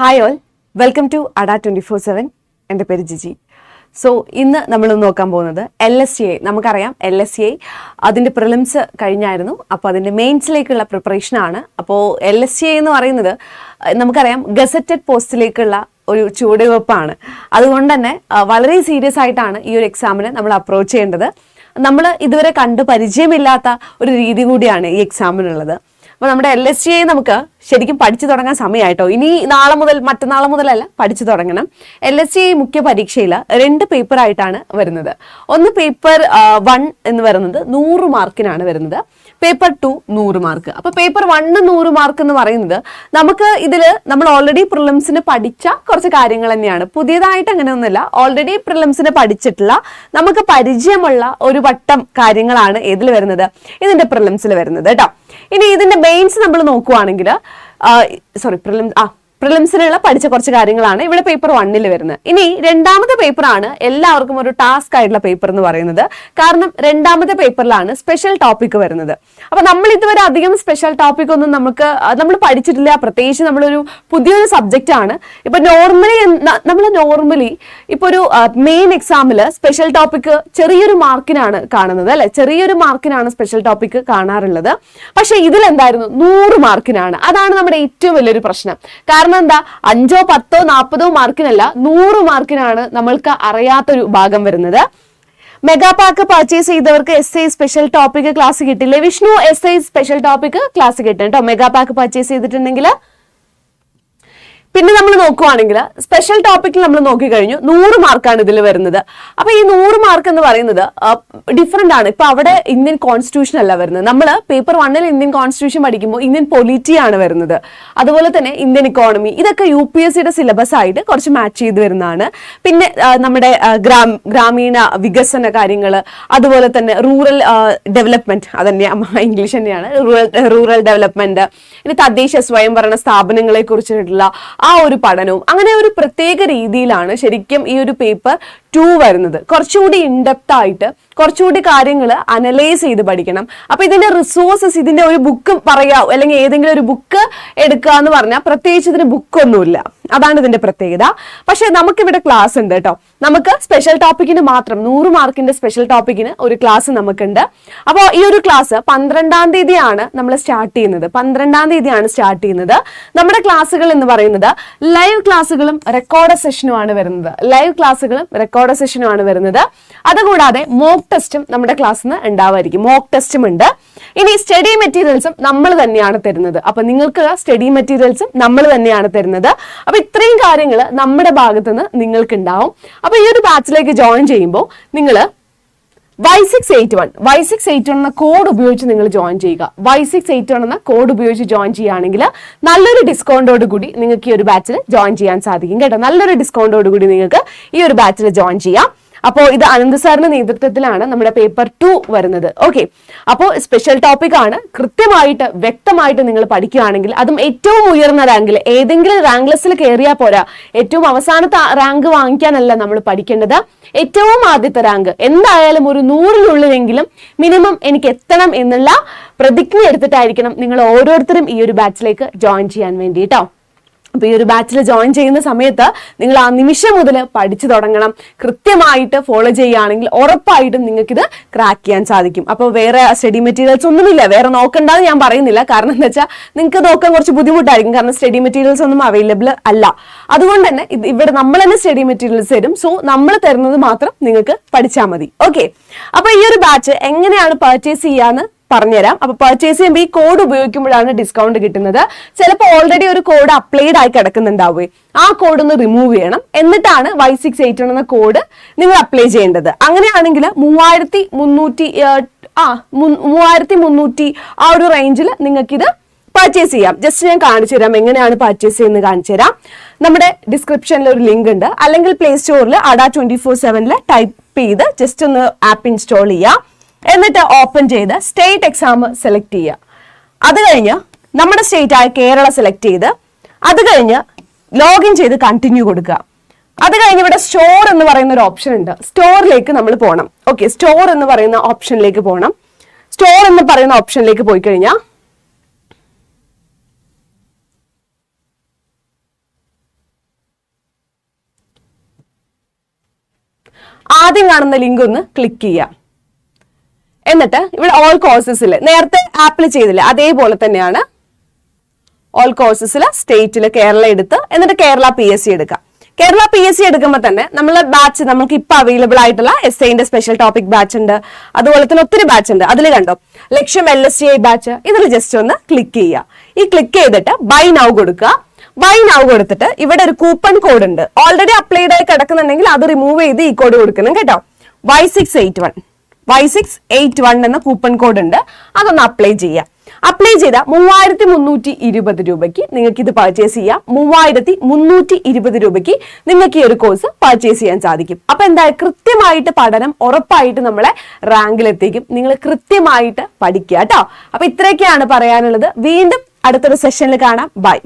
Hi all welcome to Adda twenty four seven എന്റെ പേര് Jiji. So ഇന്ന് നമ്മൾ നോക്കാൻ പോകുന്നത് എൽ എസ് സി ഐ നമുക്കറിയാം എൽ എസ് സി ഐ അതിന്റെ പ്രിലിംസ് കഴിഞ്ഞായിരുന്നു. അപ്പോൾ അതിന്റെ മെയിൻസിലേക്കുള്ള പ്രിപ്പറേഷനാണ് അപ്പോൾ എൽ എസ് സി ഐ എന്ന് പറയുന്നത് നമുക്കറിയാം ഗസറ്റഡ് പോസ്റ്റിലേക്കുള്ള ഒരു ചുവടുവെപ്പാണ്. അതുകൊണ്ട് തന്നെ വളരെ സീരിയസ് ആയിട്ടാണ് ഈ ഒരു എക്സാമിന് നമ്മൾ അപ്രോച്ച് ചെയ്യേണ്ടത്. നമ്മൾ ഇതുവരെ കണ്ട് പരിചയമില്ലാത്ത ഒരു രീതി കൂടിയാണ് ഈ എക്സാമിനുള്ളത് അപ്പോൾ നമ്മുടെ എൽ എസ് സി ഐ നമുക്ക് ശരിക്കും പഠിച്ചു തുടങ്ങാൻ സമയമായിട്ടോ ഇനി നാളെ മുതൽ മറ്റന്നാളെ മുതലല്ല പഠിച്ചു തുടങ്ങണം. എൽ എസ് ഐ മുഖ്യ പരീക്ഷയിൽ രണ്ട് പേപ്പർ ആയിട്ടാണ് വരുന്നത്. ഒന്ന് പേപ്പർ വൺ എന്ന് പറയുന്നത് നൂറ് മാർക്കിനാണ് വരുന്നത്. പേപ്പർ ടു നൂറ് മാർക്ക്. അപ്പൊ പേപ്പർ വണ്ണ് നൂറ് മാർക്ക് എന്ന് പറയുന്നത് നമുക്ക് ഇതിൽ നമ്മൾ ഓൾറെഡി പ്രിലിംസിന് പഠിച്ച കുറച്ച് കാര്യങ്ങൾ തന്നെയാണ്. പുതിയതായിട്ട് അങ്ങനെയൊന്നുമില്ല ഓൾറെഡി പ്രിലിംസിന് പഠിച്ചിട്ടുള്ള നമുക്ക് പരിചയമുള്ള ഒരു വട്ടം കാര്യങ്ങളാണ് ഇതിൽ വരുന്നത്. ഇതിന്റെ പ്രിലിംസിൽ വരുന്നത് കേട്ടോ. ഇനി ഇതിന്റെ മെയിൻസ് നമ്മൾ നോക്കുവാണെങ്കിൽ Uh, sorry prelims ah പ്രിലിംസിലുള്ള പഠിച്ച കുറച്ച് കാര്യങ്ങളാണ് ഇവിടെ പേപ്പർ വണ്ണിൽ വരുന്നത്. ഇനി രണ്ടാമത്തെ പേപ്പറാണ് എല്ലാവർക്കും ഒരു ടാസ്ക് ആയിട്ടുള്ള പേപ്പർ എന്ന് പറയുന്നത്. കാരണം രണ്ടാമത്തെ പേപ്പറിലാണ് സ്പെഷ്യൽ ടോപ്പിക് വരുന്നത്. അപ്പൊ നമ്മൾ ഇതുവരെ അധികം സ്പെഷ്യൽ ടോപ്പിക് ഒന്നും നമുക്ക് നമ്മൾ പഠിച്ചിട്ടില്ല. പ്രത്യേകിച്ച് നമ്മളൊരു പുതിയൊരു സബ്ജക്റ്റ് ആണ്. ഇപ്പൊ നോർമലി നമ്മൾ നോർമലി ഇപ്പൊ ഒരു മെയിൻ എക്സാമിൽ സ്പെഷ്യൽ ടോപ്പിക് ചെറിയൊരു മാർക്കിനാണ് കാണുന്നത് അല്ലെ? ചെറിയൊരു മാർക്കിനാണ് സ്പെഷ്യൽ ടോപ്പിക് കാണാറുള്ളത്. പക്ഷെ ഇതിലെന്തായിരുന്നു? നൂറ് മാർക്കിനാണ് അതാണ് നമ്മുടെ ഏറ്റവും വലിയൊരു പ്രശ്നം. കാരണം എന്താ അഞ്ചോ പത്തോ നാൽപ്പതോ മാർക്കിനല്ല നൂറ് മാർക്കിനാണ് നമ്മൾക്ക് അറിയാത്തൊരു ഭാഗം വരുന്നത്. മെഗാ പാക്ക് പർച്ചേസ് ചെയ്തവർക്ക് S I special topic class കിട്ടില്ലേ? Vishnu S I special topic class കിട്ടും കേട്ടോ മെഗാ പാക്ക് പർച്ചേസ് ചെയ്തിട്ടുണ്ടെങ്കിൽ പിന്നെ നമ്മൾ നോക്കുവാണെങ്കിൽ സ്പെഷ്യൽ ടോപ്പിക്കിൽ നമ്മൾ നോക്കിക്കഴിഞ്ഞു നൂറ് മാർക്കാണ് ഇതിൽ വരുന്നത്. അപ്പൊ ഈ നൂറ് മാർക്ക് എന്ന് പറയുന്നത് ഡിഫറെന്റ് ആണ്. ഇപ്പൊ അവിടെ ഇന്ത്യൻ കോൺസ്റ്റിറ്റ്യൂഷൻ അല്ല വരുന്നത്. നമ്മൾ പേപ്പർ വണ്ണിൽ ഇന്ത്യൻ കോൺസ്റ്റിറ്റ്യൂഷൻ പഠിക്കുമ്പോൾ ഇന്ത്യൻ പൊളിറ്റി ആണ് വരുന്നത്. അതുപോലെ തന്നെ ഇന്ത്യൻ ഇക്കോണമി ഇതൊക്കെ യു പി എസ് സിയുടെ സിലബസ് ആയിട്ട് കുറച്ച് മാച്ച് ചെയ്ത് വരുന്നതാണ്. പിന്നെ നമ്മുടെ ഗ്രാമീണ വികസന കാര്യങ്ങൾ അതുപോലെ തന്നെ റൂറൽ ഡെവലപ്മെന്റ് അതന്നെ ഇംഗ്ലീഷ് തന്നെയാണ്. റൂറൽ റൂറൽ ഡെവലപ്മെന്റ് ഇനി തദ്ദേശ സ്വയംഭരണ സ്ഥാപനങ്ങളെ കുറിച്ചിട്ടുള്ള ആ ഒരു പഠനവും. അങ്ങനെ ഒരു പ്രത്യേക രീതിയിലാണ് ശരിക്കും ഈ ഒരു പേപ്പർ ടു വരുന്നത്. കുറച്ചുകൂടി ഇൻഡെപ്റ്റ് ആയിട്ട് കുറച്ചുകൂടി കാര്യങ്ങൾ അനലൈസ് ചെയ്ത് പഠിക്കണം. അപ്പൊ ഇതിന്റെ റിസോഴ്സസ് ഇതിന്റെ ഒരു ബുക്ക് പറയാ അല്ലെങ്കിൽ ഏതെങ്കിലും ഒരു ബുക്ക് എടുക്കുക എന്ന് പറഞ്ഞാൽ പ്രത്യേകിച്ച് ഇതിന് ബുക്കൊന്നുമില്ല അതാണ് ഇതിന്റെ പ്രത്യേകത. പക്ഷെ നമുക്കിവിടെ ക്ലാസ് ഉണ്ട് കേട്ടോ. നമുക്ക് സ്പെഷ്യൽ ടോപ്പിക്കിന് മാത്രം നൂറ് മാർക്കിന്റെ സ്പെഷ്യൽ ടോപ്പിക്കിന് ഒരു ക്ലാസ് നമുക്കുണ്ട്. അപ്പോൾ ഈ ഒരു ക്ലാസ് പന്ത്രണ്ടാം തീയതിയാണ് നമ്മൾ സ്റ്റാർട്ട് ചെയ്യുന്നത്. പന്ത്രണ്ടാം തീയതിയാണ് സ്റ്റാർട്ട് ചെയ്യുന്നത്. നമ്മുടെ ക്ലാസ്സുകൾ എന്ന് പറയുന്നത് ലൈവ് ക്ലാസ്സുകളും റെക്കോർഡ് സെഷനുമാണ് വരുന്നത്. ലൈവ് ക്ലാസ്സുകളും റെക്കോർഡ് സെഷനുമാണ് വരുന്നത്. അതുകൂടാതെ മോക്ക് ടെസ്റ്റും നമ്മുടെ ക്ലാസ്സിൽ നിന്ന് ഉണ്ടാവുമായിരിക്കും മോക്ക് ടെസ്റ്റും ഉണ്ട്. ഇനി സ്റ്റഡി മെറ്റീരിയൽസും നമ്മൾ തന്നെയാണ് തരുന്നത്. അപ്പൊ നിങ്ങൾക്ക് സ്റ്റഡി മെറ്റീരിയൽസും നമ്മൾ തന്നെയാണ് തരുന്നത്. അപ്പൊ ഇത്രയും കാര്യങ്ങൾ നമ്മുടെ ഭാഗത്തുനിന്ന് നിങ്ങൾക്ക് ഉണ്ടാവും അപ്പൊ ഈ ഒരു ബാച്ചിലേക്ക് ജോയിൻ ചെയ്യുമ്പോൾ നിങ്ങൾ Y six eight one Y six eight one എന്ന കോഡ് ഉപയോഗിച്ച് നിങ്ങൾ ജോയിൻ ചെയ്യുക. വൈ സിക്സ് എയ്റ്റ് വൺ എന്ന കോഡ് ഉപയോഗിച്ച് ജോയിൻ ചെയ്യുകയാണെങ്കിൽ നല്ലൊരു ഡിസ്കൗണ്ടോട് കൂടി നിങ്ങൾക്ക് ഈ ഒരു ബാച്ചിൽ ജോയിൻ ചെയ്യാൻ സാധിക്കും കേട്ടോ. നല്ലൊരു ഡിസ്കൗണ്ടോട് കൂടി നിങ്ങൾക്ക് ഈ ഒരു ബാച്ചിൽ ജോയിൻ ചെയ്യാം. അപ്പോൾ ഇത് അനന്ത് സാറിന്റെ നേതൃത്വത്തിലാണ് നമ്മുടെ പേപ്പർ ടു വരുന്നത്. ഓക്കെ അപ്പോൾ സ്പെഷ്യൽ ടോപ്പിക് ആണ്. കൃത്യമായിട്ട് വ്യക്തമായിട്ട് നിങ്ങൾ പഠിക്കുകയാണെങ്കിൽ അതും ഏറ്റവും ഉയർന്ന റാങ്കിൽ ഏതെങ്കിലും റാങ്ക് ലിസ്റ്റിൽ കയറിയാൽ പോരാ. ഏറ്റവും അവസാനത്തെ റാങ്ക് വാങ്ങിക്കാനല്ല നമ്മൾ പഠിക്കേണ്ടത്. ഏറ്റവും ആദ്യത്തെ റാങ്ക് എന്തായാലും ഒരു നൂറിനുള്ളിലെങ്കിലും മിനിമം എനിക്ക് എത്തണം എന്നുള്ള പ്രതിജ്ഞ എടുത്തിട്ടായിരിക്കണം നിങ്ങൾ ഓരോരുത്തരും ഈ ഒരു ബാച്ചിലേക്ക് ജോയിൻ ചെയ്യാൻ വേണ്ടി കേട്ടോ അപ്പൊ ഈ ഒരു ബാച്ചിൽ ജോയിൻ ചെയ്യുന്ന സമയത്ത് നിങ്ങൾ ആ നിമിഷം മുതൽ പഠിച്ചു തുടങ്ങണം. കൃത്യമായിട്ട് ഫോളോ ചെയ്യുകയാണെങ്കിൽ ഉറപ്പായിട്ടും നിങ്ങൾക്കിത് ക്രാക്ക് ചെയ്യാൻ സാധിക്കും. അപ്പോൾ വേറെ സ്റ്റഡി മെറ്റീരിയൽസ് ഒന്നുമില്ല. വേറെ നോക്കണ്ടെന്ന് ഞാൻ പറയുന്നില്ല. കാരണം എന്താ വെച്ചാൽ നിങ്ങൾക്ക് നോക്കാൻ കുറച്ച് ബുദ്ധിമുട്ടായിരിക്കും. കാരണം സ്റ്റഡി മെറ്റീരിയൽസ് ഒന്നും അവൈലബിൾ അല്ല. അതുകൊണ്ട് തന്നെ ഇവിടെ നമ്മൾ തന്നെ സ്റ്റഡി മെറ്റീരിയൽസ് തരും. സോ നമ്മൾ തരുന്നത് മാത്രം നിങ്ങൾക്ക് പഠിച്ചാൽ മതി. ഓക്കെ അപ്പോൾ ഈ ഒരു ബാച്ച് എങ്ങനെയാണ് പർച്ചേസ് ചെയ്യാന്ന് പറഞ്ഞുതരാം. അപ്പൊ പർച്ചേസ് ചെയ്യുമ്പോൾ ഈ കോഡ് ഉപയോഗിക്കുമ്പോഴാണ് ഡിസ്കൗണ്ട് കിട്ടുന്നത്. ചിലപ്പോൾ ഓൾറെഡി ഒരു കോഡ് അപ്ലൈഡ് ആയി കിടക്കുന്നുണ്ടാവുകയെ ആ കോഡ് ഒന്ന് റിമൂവ് ചെയ്യണം. എന്നിട്ടാണ് വൈ സിക്സ് എയ്റ്റ് എന്ന കോഡ് നിങ്ങൾ അപ്ലൈ ചെയ്യേണ്ടത്. അങ്ങനെയാണെങ്കിൽ മൂവായിരത്തി മുന്നൂറ്റി ആ മൂവായിരത്തി മുന്നൂറ്റി ആ ഒരു റേഞ്ചിൽ നിങ്ങൾക്കിത് പർച്ചേസ് ചെയ്യാം. ജസ്റ്റ് ഞാൻ കാണിച്ചു തരാം എങ്ങനെയാണ് പർച്ചേസ് ചെയ്യുന്നത് കാണിച്ചു തരാം. നമ്മുടെ ഡിസ്ക്രിപ്ഷനിൽ ഒരു ലിങ്ക് ഉണ്ട്. അല്ലെങ്കിൽ പ്ലേ സ്റ്റോറിൽ അഡ ട്വന്റി ഫോർ സെവനിൽ ടൈപ്പ് ചെയ്ത് ജസ്റ്റ് ഒന്ന് ആപ്പ് ഇൻസ്റ്റാൾ ചെയ്യാം. എന്നിട്ട് ഓപ്പൺ ചെയ്ത് സ്റ്റേറ്റ് എക്സാം സെലക്ട് ചെയ്യുക. അത് കഴിഞ്ഞ് നമ്മുടെ സ്റ്റേറ്റ് ആയ കേരള സെലക്ട് ചെയ്ത് അത് കഴിഞ്ഞ് ലോഗിൻ ചെയ്ത് കണ്ടിന്യൂ കൊടുക്കുക. അത് കഴിഞ്ഞ് ഇവിടെ സ്റ്റോർ എന്ന് പറയുന്ന ഒരു ഓപ്ഷൻ ഉണ്ട്. സ്റ്റോറിലേക്ക് നമ്മൾ പോകണം ഓക്കെ സ്റ്റോർ എന്ന് പറയുന്ന ഓപ്ഷനിലേക്ക് പോകണം സ്റ്റോർ എന്ന് പറയുന്ന ഓപ്ഷനിലേക്ക് പോയി കഴിഞ്ഞാൽ ആദ്യം കാണുന്ന ലിങ്ക് ഒന്ന് ക്ലിക്ക് ചെയ്യാം എന്നിട്ട് ഇവിടെ ഓൾ കോഴ്സസിൽ നേരത്തെ ആപ്പിൽ ചെയ്തില്ല അതേപോലെ തന്നെയാണ് ഓൾ കോഴ്സസിൽ സ്റ്റേറ്റിൽ കേരള എടുത്ത് എന്നിട്ട് കേരള പി എസ് സി എടുക്കാം കേരള പി എസ് സി എടുക്കുമ്പോൾ തന്നെ നമ്മൾ ബാച്ച് നമുക്ക് ഇപ്പൊ അവൈലബിൾ ആയിട്ടുള്ള എസ് ഐന്റെ സ്പെഷ്യൽ ടോപ്പിക് ബാച്ച് ഉണ്ട്. അതുപോലെ തന്നെ ഒത്തിരി ബാച്ച് ഉണ്ട്. അതിൽ കണ്ടോ? ലക്ഷ്യം L S C I batch ഇതിൽ ജസ്റ്റ് ഒന്ന് ക്ലിക്ക് ചെയ്യുക. ഈ ക്ലിക്ക് ചെയ്തിട്ട് ബൈ നൗ കൊടുക്കുക. ബൈ നൗ കൊടുത്തിട്ട് ഇവിടെ ഒരു കൂപ്പൺ കോഡ് ഉണ്ട്. ഓൾറെഡി അപ്ലൈഡ് ആയി കിടക്കുന്നുണ്ടെങ്കിൽ അത് റിമൂവ് ചെയ്ത് ഈ കോഡ് കൊടുക്കണം കേട്ടോ. Y six eight one Y six eight one എന്ന കൂപ്പൺ കോഡ് ഉണ്ട്. അതൊന്ന് അപ്ലൈ ചെയ്യാം. അപ്ലൈ ചെയ്ത മൂവായിരത്തി മുന്നൂറ്റി ഇരുപത് രൂപയ്ക്ക് നിങ്ങൾക്ക് ഇത് പർച്ചേസ് ചെയ്യാം. മൂവായിരത്തി മുന്നൂറ്റി ഇരുപത് രൂപയ്ക്ക് നിങ്ങൾക്ക് ഈ ഒരു കോഴ്സ് പർച്ചേസ് ചെയ്യാൻ സാധിക്കും. അപ്പൊ എന്താ കൃത്യമായിട്ട് പഠനം ഉറപ്പായിട്ട് നമ്മളെ റാങ്കിലെത്തിക്കും നിങ്ങൾ കൃത്യമായിട്ട് പഠിക്കുക കേട്ടോ. അപ്പൊ ഇത്രയൊക്കെയാണ് പറയാനുള്ളത്. വീണ്ടും അടുത്തൊരു സെഷനിൽ കാണാം. ബൈ